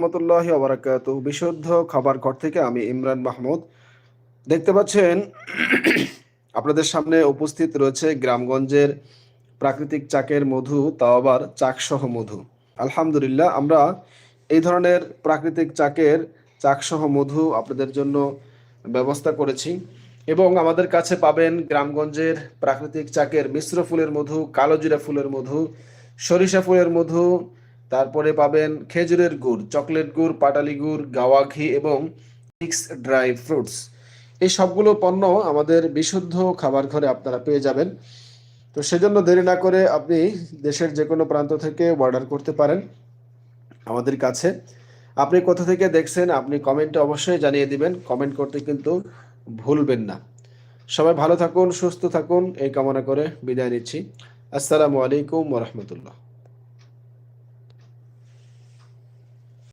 রহমতুল্লাহ আবরাকাত বিশুদ্ধ খাবার ঘর থেকে আমি ইমরান মাহমুদ। দেখতে পাচ্ছেন, আপনাদের সামনে উপস্থিত রয়েছে গ্রামগঞ্জের প্রাকৃতিক চাকের মধু তাও আবার চাকসহ মধু। আলহামদুলিল্লাহ, আমরা এই ধরনের প্রাকৃতিক চাকের চাকসহ মধু আপনাদের জন্য ব্যবস্থা করেছি। এবং আমাদের কাছে পাবেন গ্রামগঞ্জের প্রাকৃতিক চাকের মিশ্র ফুলের মধু কালোজিরা ফুলের মধু, সরিষা ফুলের মধু তারপরে পাবেন খেজুরের গুড়, চকলেট গুড়, পাটালি গুড়, গাওয়া ঘি এবং মিক্স ড্রাই ফ্রুটস। এই সবগুলো পণ্য আমাদের বিশুদ্ধ খাবার ঘরে আপনারা পেয়ে যাবেন। তো সেজন্য দেরি না করে আপনি দেশের যে কোনো প্রান্ত থেকে অর্ডার করতে পারেন আমাদের কাছে। আপনি কোথা থেকে দেখছেন আপনি কমেন্টে অবশ্যই জানিয়ে দিবেন। কমেন্ট করতে কিন্তু ভুলবেন না। সবাই ভালো থাকুন, সুস্থ থাকুন, এই কামনা করে বিদায় নিচ্ছি। আসসালামু আলাইকুম রহমতুল্লাহ।